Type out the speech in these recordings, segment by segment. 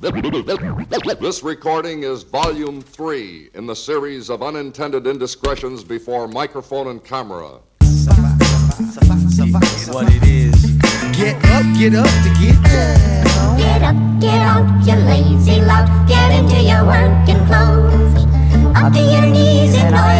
This recording is volume three in the series of unintended indiscretions before microphone and camera. what it is. Get up, get up to get down. Get up, get out, you lazy lout. Get into your working clothes. Up to your knees in oil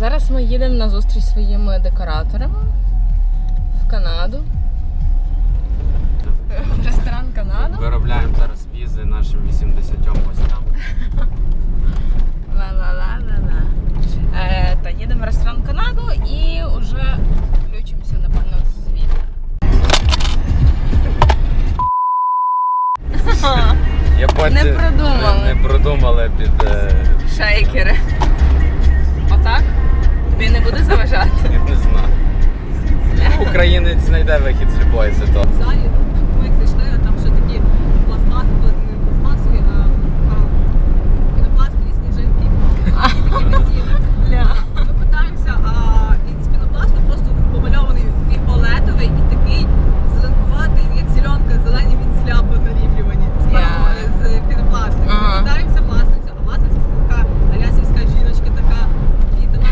Зараз ми їдемо на зустріч своїми декораторами в Канаду. В ресторан Канаду. Виробляємо зараз візи нашим 80 гостям. Ла-ла-ла-ла-ла. Е, та їдемо в ресторан Канаду і вже включимося, напевно, з відео. Японці Не продумали. Не, не продумали під. е, Шейкери. Тобі не буде заважати? Я не знаю. Українець знайде вихід з любої ситуації. залі, ми як зайшли, а там ще такі пластмас, не пластмасові, а, а пінопластові сніжинки, які такі висіли. Ми питаємося, а із пінопласту просто помальований фіолетовий і такий зеленкуватий, як зеленка, зелені вінзеля понарівлювані з, піно- Я. з пінопласту. Ага. Ми питаємося власницю, а власниця це така алясівська жіночка, така віддана.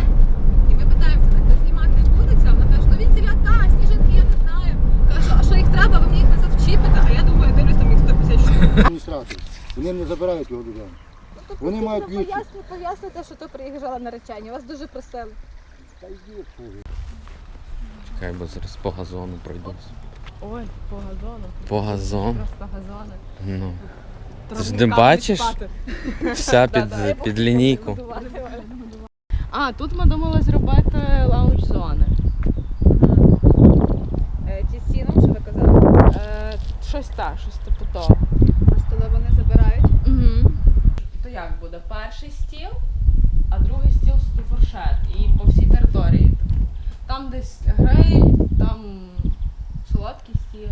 І ми питаємося, а це знімати будеться? Вона каже, ну він зеля, та, сніжинки, я не знаю. Каже, а що їх треба, ви мені їх назад вчіпите? А я думаю, дивлюсь, там їх 150 штук. адміністратор. Вони не забирають його додому. Вони мають ключі. Поясни, поясните, що ти приїжджала на речення. Вас дуже просили. Чекай, бо зараз по газону пройдусь. Ой, по газону. По газону? Просто газони. Ну. Ти ж не бачиш? Вся під, під лінійку. А, тут ми думали зробити лаунж зони. Е, Ті стіни, що ви казали, Е, щось так, щось типу того. столи вони забирають. Угу. То як буде? Перший стіл, а другий стіл фуршет. І по всій території. Там десь гриль, там солодкий стіл.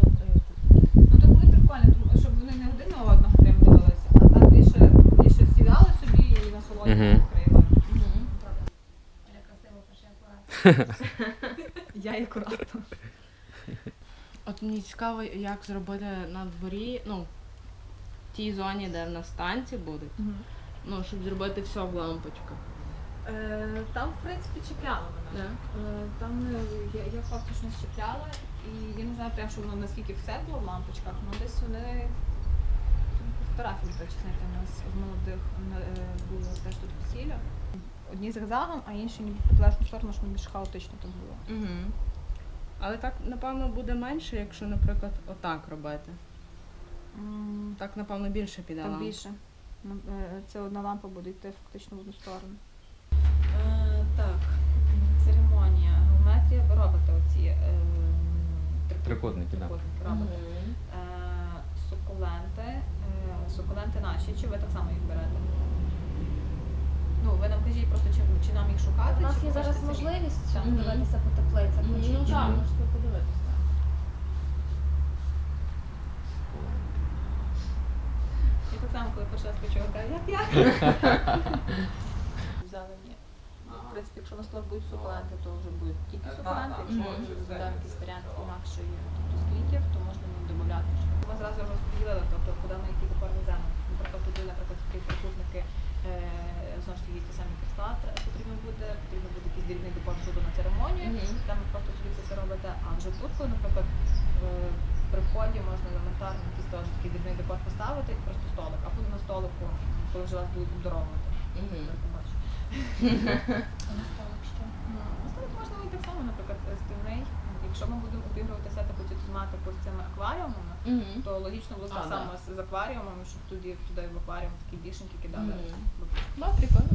Ну то буде прикольно, тому щоб вони не один на одного прям дивилися, а так більше, більше сідали собі і на солодку Мгм. відкрили. Мгм. Я і акуратно. От мені цікаво, як зробити на дворі, ну, в тій зоні, де в нас танці будуть. Ну, щоб зробити все в лампочках. Е, Там, в принципі, чіпляла Да? мене. Е, Там е, я, я фактично щепляла, і я не знаю прям, що воно наскільки все було в лампочках, але десь вони фотографії, до речі, у нас з молодих було теж тут весілля. Одні зигзагом, а інші ніби в протилежну сторону, що більш хаотично там було. Угу. Але так, напевно, буде менше, якщо, наприклад, отак робити. Так, напевно, більше піде. Так лампа. більше. Ну, Це одна лампа буде йти фактично в одну сторону. Так, церемонія, геометрія, ви робите оці е, Трикутники, да. трикутники робите. Мгм. Е, сукуленти, е, сукуленти наші, чи ви так само їх берете? Ну, ви нам кажіть просто, чи, чи нам їх шукати? У нас чи є ви зараз хочете самі? можливість Так. дивитися по теплицях. Ну, так, можете подивитися. Я так само, коли перший раз почула, кажу, як як? Принципі, якщо на столах будуть сукуленти, то вже будуть тільки сукуленти. Якщо якийсь варіант інакшої тобто, з квітів, то можна їм додати. Ми зразу розподілили, тобто куди ми які тепер веземо. Наприклад, туди, наприклад, такі трикутники, е, знову ж таки, ті самі кресла тре- потрібно буде, потрібно буде якийсь дрібний декор суду на церемонію, там ви просто собі це все робите. А вже тут, коли, наприклад, е, при вході можна елементарно якийсь теж такий дрібний декор поставити і просто столик, а буде на столику, коли вже вас будуть обдаровувати. Побачу. На столик можна і так само, наприклад. Якщо ми будемо обігруватися таку цю тематику з цими акваріумами, то логічно було так само з, з акваріумами, щоб туди, туди в акваріум такі бішеньки кидали. Да, прикольно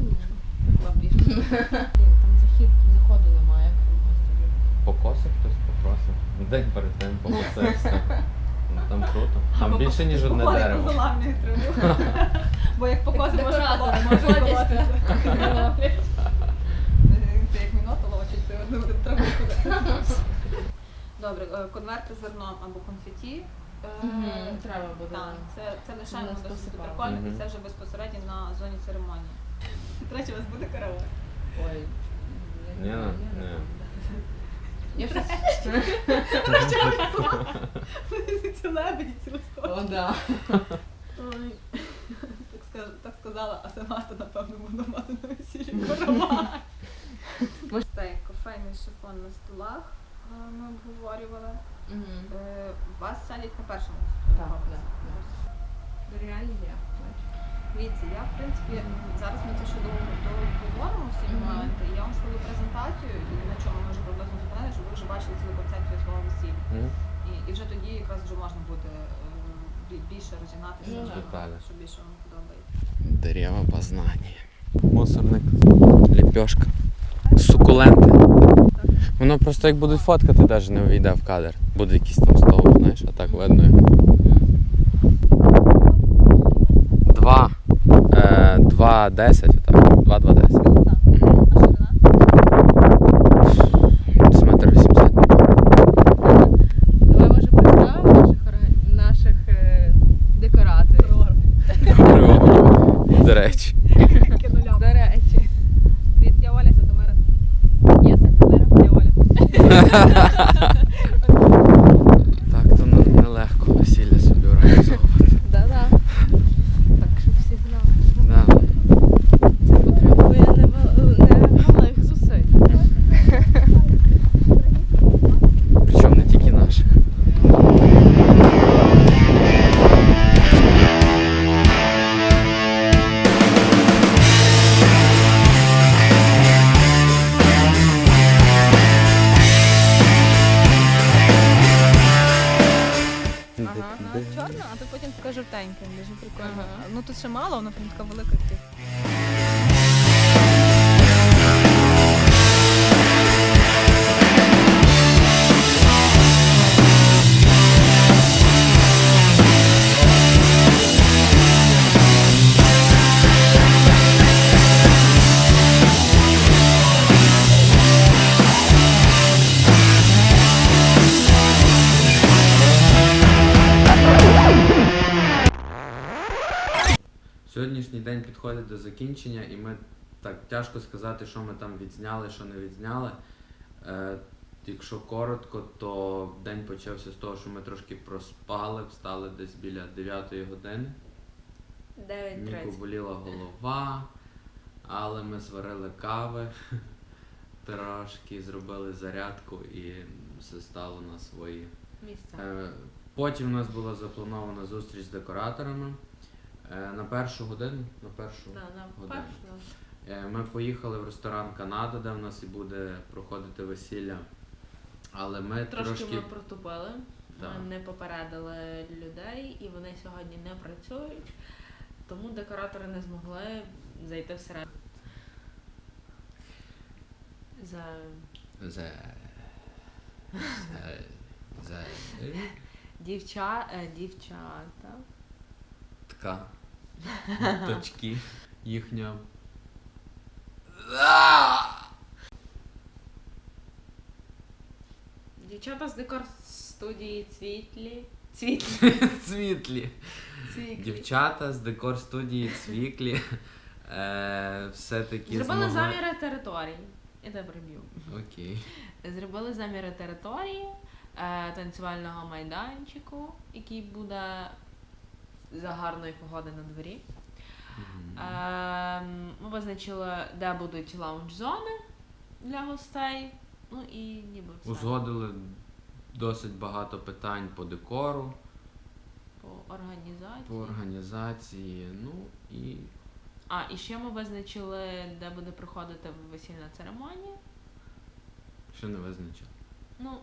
там захід, нас тоді. Покосив хтось попросив. День перед тим покосився. Там круто. Там більше, ніж одне Походить дерево. Бо як може Декоратор, колоти, може колотися. Це як міното ловчить, це одну Добре, е, конверти з зерном або конфеті. Е, Мгм, треба буде. Так, це, це лишаємо Нас досить посипали. прикольно, і Мгм. це вже безпосередньо на зоні церемонії. Речі, у вас буде караоке. Ой. Ні, ні. Я щось... Лебеді ці О, да. Ой. Так, скаж- так сказала, а сама то напевно буду мати на весіллі каравай. Так, кофейний шифон на столах е, ми обговорювали. Мгм. Е, Вас садять на першому Так, поверсі. так. Реально є. Дивіться, я в принципі зараз ми це ще договоримо всі Мгм. моменти. Я вам свою презентацію і на чому ми вже приблизно зупинили, щоб ви вже бачили цілу концепцію свого весілля. І, і вже тоді якраз вже можна буде е, більше розігнатися, Ну, деталі. що більше вам подобається. Дерева познання. Мусорник. Ліпьошка. Сукуленти. Воно просто як будуть фоткати, навіть не увійде в кадр. Буде якийсь там стовп, знаєш, а так видно. його. 2,10, отак. 2-2-10. Ну Давай може представимо наших, орга- наших. Е, До речі. До речі. Привіт, я Оля, це Тамара. Я це Тамара. Я Оля. Ну тут ще мало, вона прям така велика. Сьогоднішній день підходить до закінчення, і ми так тяжко сказати, що ми там відзняли, що не відзняли. Е, якщо коротко, то день почався з того, що ми трошки проспали, встали десь біля 9 години. Ніку боліла голова, але ми зварили кави, трошки зробили зарядку і все стало на свої Місце. Е, Потім у нас була запланована зустріч з декораторами. Е, На першу годину. На першу Да, на годину. першу. Е, Ми поїхали в ресторан Канада, де в нас і буде проходити весілля. Але ми Трошки, трошки. ми протупили. Да. Ми не попередили людей, і вони сьогодні не працюють. Тому декоратори не змогли зайти всередину. За За... За... За... дівча... е, дівчата. Така. Точки. Їхня. Дівчата з декор студії Цвітлі. Цвітлі. Цвітлі. Дівчата з декор студії Цвіклі. Е, все-таки Зробили змогли... заміри території. Я тебе приб'ю. Окей. Зробили заміри території е, танцювального майданчику, який буде за гарної погоди на дворі. Е, ми визначили, де будуть лаунж-зони для гостей. Ну і ніби все. Узгодили досить багато питань по декору, по організації. по організації. Ну і А, і ще ми визначили, де буде проходити весільна церемонія. ще не визначили. Ну,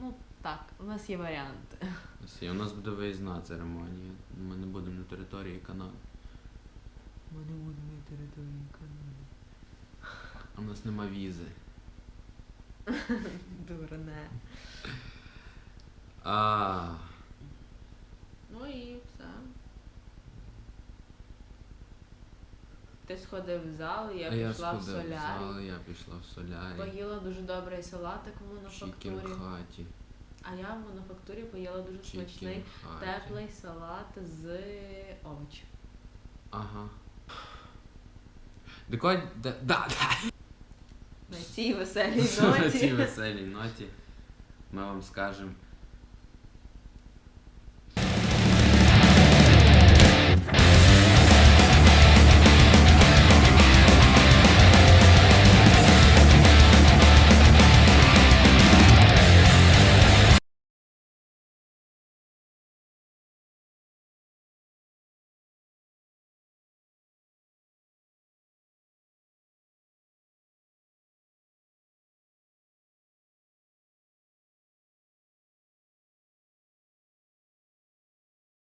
ну так, у нас є варіанти. Ось У нас буде виїзна церемонія. Ми не будемо на території Канади. Ми не будемо на території Канади. А у нас нема візи. Дурне. А, Ну і все. Ти сходив в зал, я я пішла в сходив в зал, я пішла в солярі. Поїла дуже добрий салатик в мануфактурі. в хаті. А я в мануфактурі поїла дуже Чікін смачний в хаті. теплий салат з овочів. Ага. Декой... Да, да, да. На цій веселій На цій ноті. веселій ноті ми вам скажемо